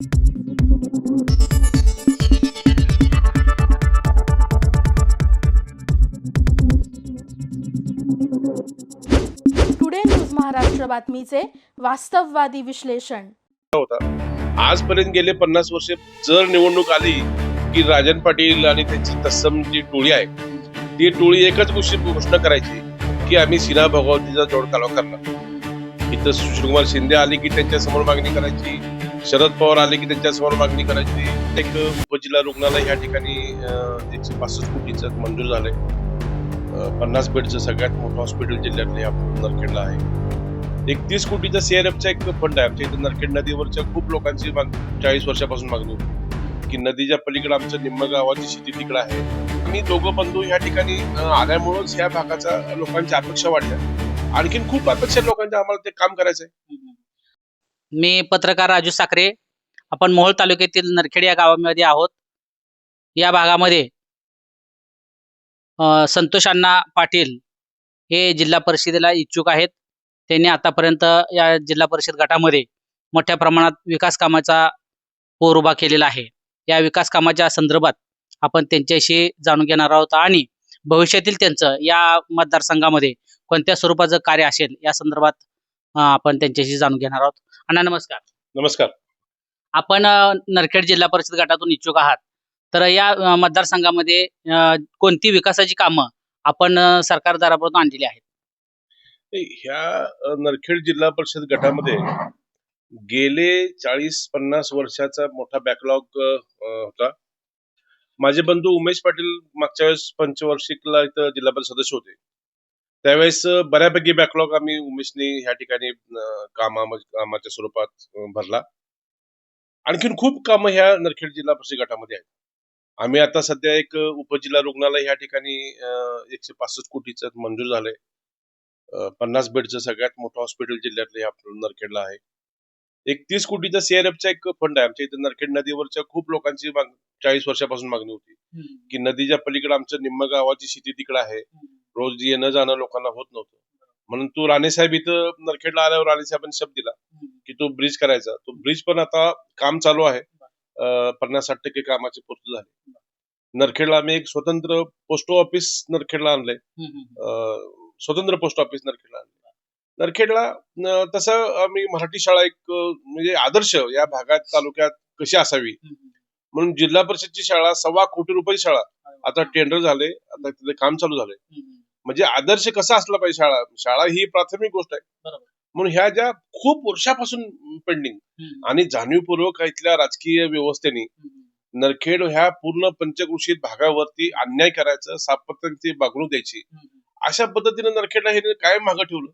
Today news Maharashtra बातमीचे वास्तववादी विश्लेषण. होता. आजपर्यंत गेले पन्नास वर्षे जर निवडणूक आली की राजन पाटील आणि त्यांची तत्सम जी टोळी आहे ती टोळी एकच गोष्टी घोषणा करायची की आम्ही सिन्हा भगवतीचा जोड करणार? इथं सुशीलकुमार शिंदे आले की त्यांच्यासमोर मागणी करायची शरद पवार आले की त्यांच्यासमोर मागणी करायची. एक उपजिल्हा रुग्णालय या ठिकाणी एकशे पासष्ट कोटीचं मंजूर झालंय. पन्नास बेडचं सगळ्यात मोठं हॉस्पिटल जिल्ह्यातलं या नरखेडला आहे. एकतीस कोटीचा सीआरएफचा एक फंड आहे. आमच्या इथे नरखेड नदीवरच्या खूप लोकांची मागणी चाळीस वर्षापासून मागणी होती की नदीच्या पलीकडे आमचं निम्म गावाची शेती तिकडे आहे. आम्ही दोघं बंधू या ठिकाणी आल्यामुळंच ह्या भागाच्या लोकांच्या अपेक्षा वाढल्या. आणखीन खूप अपेक्षा लोकांच्या आम्हाला ते काम करायचंय. मी पत्रकार राजू साखरे. आपण मोहोळ तालुक्यातील नरखेड या गावामध्ये आहोत. या भागामध्ये संतोष अण्णा पाटील हे जिल्हा परिषदेला इच्छुक आहेत. त्यांनी आतापर्यंत या जिल्हा परिषद गटामध्ये मोठ्या प्रमाणात विकास कामाचा पोर उभा केलेला आहे. या विकास कामाच्या संदर्भात आपण त्यांच्याशी जाणून घेणार आहोत आणि भविष्यातील त्यांचं या मतदारसंघामध्ये कोणत्या स्वरूपाचं कार्य असेल या संदर्भात आपण त्यांच्याशी जाणून घेणार आहोत. अण्णा नमस्कार. नमस्कार. आपण नरखेड जिल्हा परिषद गटातून इच्छुक आहात. तर या मतदारसंघामध्ये कोणती विकासाची कामं आपण सरकार दरापर्यंत आणलेली आहेत? ह्या नरखेड जिल्हा परिषद गटामध्ये गेले चाळीस पन्नास वर्षाचा मोठा बॅकलॉग होता. माझे बंधू उमेश पाटील मागच्या वेळेस पंचवार्षिकला इथं जिल्हा परिषद सदस्य होते. त्यावेळेस बऱ्यापैकी बॅकलॉग आम्ही उमेशने ह्या ठिकाणी कामा कामाच्या स्वरूपात भरला. आणखीन खूप कामं ह्या नरखेड जिल्हा परिषद गटामध्ये आहेत. आम्ही आता सध्या एक उपजिल्हा रुग्णालय ह्या ठिकाणी एकशे पासष्ट कोटीचं मंजूर झालंय. पन्नास बेडचं सगळ्यात मोठं हॉस्पिटल जिल्ह्यातलं ह्या नरखेडला आहे. एकतीस कोटीचा सीआरएफचा एक फंड आहे. आमच्या इथे नरखेड नदीवरच्या खूप लोकांची चाळीस वर्षापासून मागणी होती. की नदीच्या पलीकडे आमचं निम्म गावाची शेती तिकडे आहे. रोज येणं जाणं लोकांना होत नव्हतं. म्हणून तू राणेसाहेब इथं नरखेडला आल्यावर राणेसाहेबांनी शब्द दिला की तो ब्रिज करायचा. तो ब्रिज पण आता काम चालू आहे. पन्नास साठ टक्के कामाचे पोस्ट झाले. नरखेडला आम्ही एक स्वतंत्र पोस्ट ऑफिस नरखेडला आणलंय. स्वतंत्र पोस्ट ऑफिस नरखेडला आणलं नरखेडला तसं आम्ही मराठी शाळा एक म्हणजे आदर्श या भागात तालुक्यात कशी असावी? म्हणून जिल्हा परिषदची शाळा सव्वा कोटी रुपये शाळा आता टेंडर झाले. आता तिथे काम चालू झालंय. म्हणजे आदर्श कसा असला पाहिजे शाळा? शाळा ही प्राथमिक गोष्ट आहे. म्हणून ह्या ज्या खूप वर्षापासून पेंडिंग आणि जाणीवपूर्वक इथल्या राजकीय व्यवस्थेने नरखेड ह्या पूर्ण पंचकृषीत भागावरती अन्याय करायचं सातत्याची वागणूक द्यायची. अशा पद्धतीने नरखेडला हे कायम मागं ठेवलं.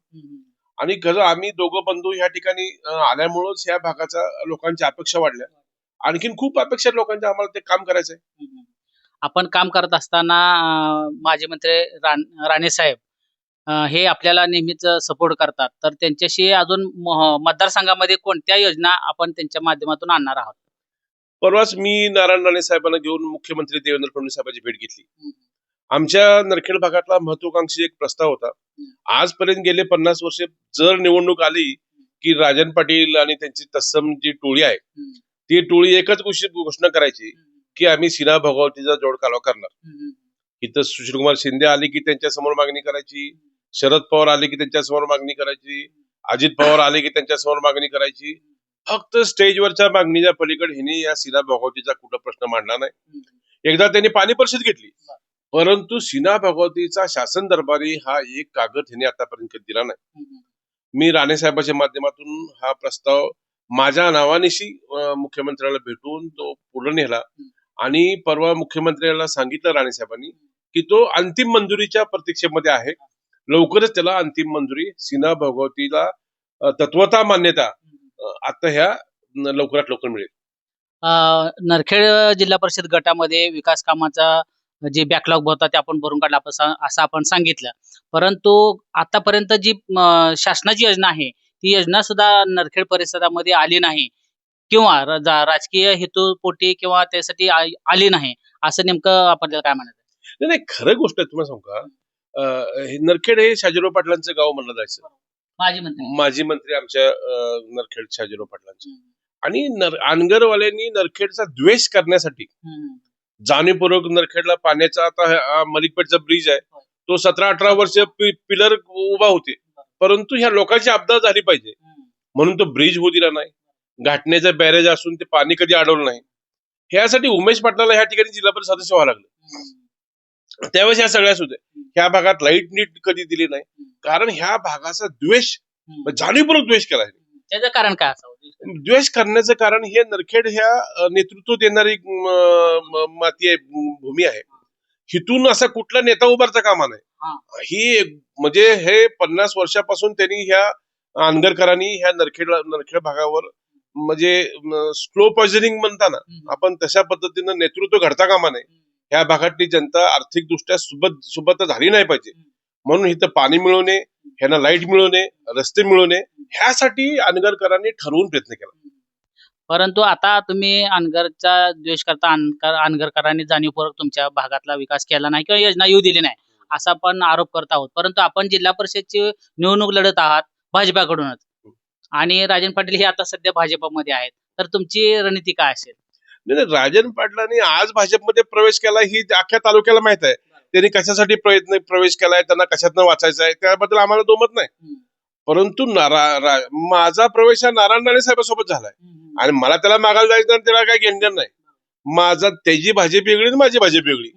आणि खरं आम्ही दोघं बंधू ह्या ठिकाणी आल्यामुळंच ह्या भागाच्या लोकांच्या अपेक्षा वाढल्या. आणखीन खूप अपेक्षा लोकांच्या आम्हाला ते काम करायचंय. आपण काम करत असताना माजी मंत्री राण- राणे साहेब हे आपल्याला नेहमीच सपोर्ट करतात. तर त्यांच्याशी अजून मतदारसंघामध्ये कोणत्या योजना आपण त्यांच्या माध्यमातून आणणार आहात? परवाच मी नारायण राणे साहेबांना घेऊन मुख्यमंत्री देवेंद्र फडणवीस साहेबांची भेट घेतली. आमच्या नरखेड भागातला महत्वाकांक्षी एक प्रस्ताव होता. आजपर्यंत गेले पन्नास वर्षे जर निवडणूक आली की राजन पाटील आणि त्यांची तत्सम जी टोळी आहे ती टोळी एकच गोष्टी घोषणा करायची. की आम्ही सिन्हा भगवतीचा जोड कालवा करणार. इथं सुशीलकुमार शिंदे आले की त्यांच्यासमोर मागणी करायची. शरद पवार आले की त्यांच्यासमोर मागणी करायची. अजित पवार आले की त्यांच्यासमोर मागणी करायची. फक्त स्टेजवरच्या मागणीच्या पलीकडे हिने या सिन्हा भगवतीचा कुठं प्रश्न मांडला नाही. एकदा त्यांनी पाणी परिषद घेतली. परंतु सिन्हा भगवतीचा शासन दरबारी हा एक कागद हिने आतापर्यंत दिला नाही. मी राणे साहेबांच्या माध्यमातून हा प्रस्ताव माझ्या नावानिशी मुख्यमंत्र्याला भेटून तो पुढे नेला. आणि परवा मुख्यमंत्र्याला सांगितलं राणे साहेबांनी की तो अंतिम मंजुरीच्या प्रतीक्षेमध्ये आहे. लवकरच त्याला अंतिम मंजुरी सिन्हा भगवतीला तत्वता मान्यता आता ह्या लवकरात लवकर मिळेल. नरखेड जिल्हा परिषद गटामध्ये विकास कामाचा जे बॅकलॉग होता ते आपण भरून काढला असं आपण सांगितलं. परंतु आतापर्यंत जी शासनाची योजना आहे ती योजना सुद्धा नरखेड परिसरामध्ये आली नाही. किंवा राजकीय हेतूपोटी किंवा त्यासाठी आली नाही असं नेमकं आपल्याला काय म्हणायचं? नाही नाही खरं गोष्ट आहे तुम्हाला सांगू का? हे नरखेड हे शाजीराव पाटलांचं गाव म्हणलं जायचं. माझी म्हणते माजी मंत्री आमच्या नरखेड शाजीराव पाटलांचे. आणि नर अनगरवाल्यांनी नरखेडचा द्वेष करण्यासाठी जाणीवपूर्वक नरखेडला पाण्याचा आता मलिकपेठचा ब्रिज आहे. तो सतरा अठरा वर्ष पिलर उभा होते. परंतु ह्या लोकांची आपदा झाली पाहिजे. म्हणून तो ब्रिज होऊ दिला नाही. घाटण्याचा बॅरेज असून ते पाणी कधी अडवलं नाही. ह्यासाठी उमेश पाटलाला ह्या ठिकाणी जिल्हा परिषद सदस्य व्हावं लागलं. त्यावेळेस ह्या सगळ्याच होते ह्या भागात लाइट नीट कधी दिली नाही. कारण ह्या भागाचा द्वेष जाणीवपूर्वक द्वेष केला. त्याचं कारण काय असावं? द्वेष करण्याचं कारण हे नरखेड ह्या नेतृत्व देणारी माती आहे भूमी आहे. हिथून असा कुठला नेता उभारता कामा. नाही. ही. म्हणजे हे पन्नास वर्षापासून त्यांनी ह्या अनगरकरांनी ह्या नरखेड नरखेड भागावर म्हणजे स्लो पॉइझनिंग म्हणताना आपण तशा पद्धतीनं नेतृत्व घडता कामा नये. ह्या भागातली जनता आर्थिक दृष्ट्या सुबत सुबत झाली नाही पाहिजे. म्हणून इथं पाणी मिळवणे ह्यांना लाइट मिळवणे रस्ते मिळवणे ह्यासाठी अनगरकरांनी ठरवून प्रयत्न केला. परंतु आता तुम्ही अनगरचा द्वेष करता अनगर अनगरकरांनी जाणीवपूर्वक तुमच्या भागातला विकास केला नाही किंवा योजना येऊ दिली नाही असा आपण आरोप करत आहोत. परंतु आपण जिल्हा परिषदची निवडणूक लढत आहात भाजपाकडूनच. आणि राजन पाटील हे आता सध्या भाजपमध्ये आहेत. तर तुमची रणनीती काय असेल? नाही राजन पाटलांनी आज भाजपमध्ये प्रवेश केला ही अख्ख्या तालुक्याला माहीत आहे. त्यांनी कशासाठी प्रयत्न प्रवेश केलाय त्यांना कशातनं वाचायचं आहे त्याबद्दल आम्हाला दोमत नाही. परंतु नारा- माझा प्रवेश हा नारायण राणे साहेबांसोबत झालाय. आणि मला त्याला मागायला जायचं आणि त्याला काय घेणं नाही. माझा त्याची भाजप वेगळी आणि माझी भाजप वेगळी.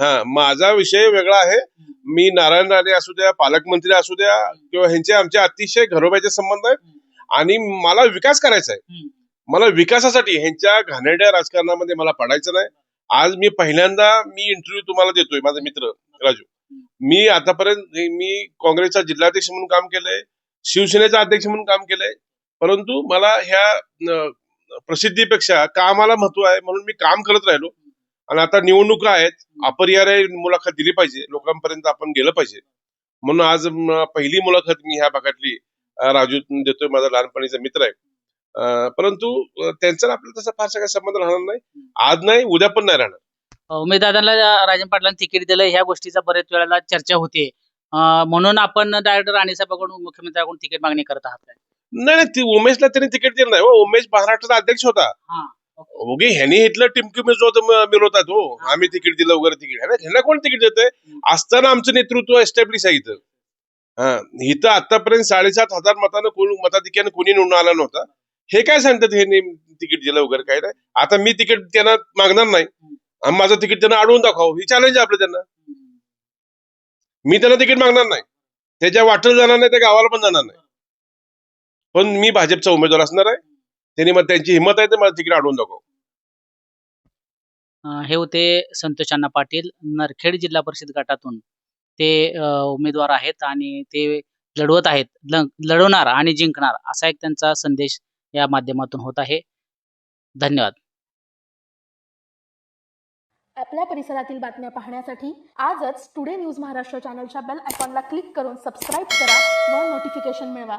हा माझा विषय वेगळा आहे. मी नारायण राणे असू द्या पालकमंत्री असू द्या किंवा ह्यांचे आमचे अतिशय घरोबाचे संबंध आहेत आणि मला विकास करायचा आहे. मला विकासासाठी ह्यांच्या घाणेरड्या राजकारणामध्ये मला पडायचं नाही. आज मी पहिल्यांदा मी इंटरव्ह्यू तुम्हाला देतोय माझा मित्र राजू. मी आतापर्यंत मी काँग्रेसचा जिल्हाध्यक्ष म्हणून काम केलंय शिवसेनेचा अध्यक्ष म्हणून काम केलंय. परंतु मला ह्या प्रसिद्धीपेक्षा कामाला महत्त्व आहे म्हणून मी काम करत राहिलो. आणि आता निवडणुका आहेत अपरिहार्य मुलाखत दिली पाहिजे लोकांपर्यंत आपण गेलं पाहिजे. म्हणून आज पहिली मुलाखत मी ह्या भागातली राजू देतोय माझा लहानपणीचा मित्र आहे. परंतु त्यांचा आपल्याला तसा फारसा काही संबंध राहणार नाही. आज नाही उद्या पण नाही राहणार. उमेदवारांना राजन पाटलांनी तिकीट दिलं ह्या गोष्टीचा बरेच वेळेला चर्चा होते म्हणून आपण डायरेक्ट राणेसाहेबांकडून मुख्यमंत्र्यांकडून तिकीट मागणी करत आहात. काय? नाही नाही ती उमेशला त्यांनी तिकीट दिलं नाही. हो उमेश महाराष्ट्राचा अध्यक्ष होता. हा. ओके. ह्यानी इथलं टिमकी मिळवत मिळवतात हो आम्ही तिकीट दिलं वगैरे तिकीट. ह्याला कोण तिकीट देतंय? असताना आमचं नेतृत्व एस्टॅब्लिश आहे इथं. इथं आतापर्यंत साडेसात हजार मतानं कोण मताधिक्यानं कोणी निवडून आला नव्हता. हे काय सांगतात हे नेम- तिकीट दिलं वगैरे काय नाही. आता मी तिकीट त्यांना मागणार नाही. आणि माझं तिकीट त्यांना अडवून दाखव ही चॅलेंज आहे आपलं त्यांना. मी त्यांना तिकीट मागणार नाही. त्याच्या वाटेल जाणार नाही त्या गावाला पण जाणार नाही. पण मी भाजपचा उमेदवार असणार आहे. त्यांनी मग त्यांची हिंमत आहे ते मला तिकीट अडवून दाखव हे होते संतोष अण्णा पाटील नरखेड जिल्हा परिषद गटातून. ते उमेदवार आहेत आणि ते लढवत आहेत लढवणार आणि जिंकणार असा एक त्यांचा संदेश या माध्यमातून होत आहे. धन्यवाद. आपल्या परिसरातील बातम्या पाहण्यासाठी आजच टुडे न्यूज महाराष्ट्र चॅनलच्या बेल आयकॉनला क्लिक करून सबस्क्राईब करा व नोटिफिकेशन मिळवा.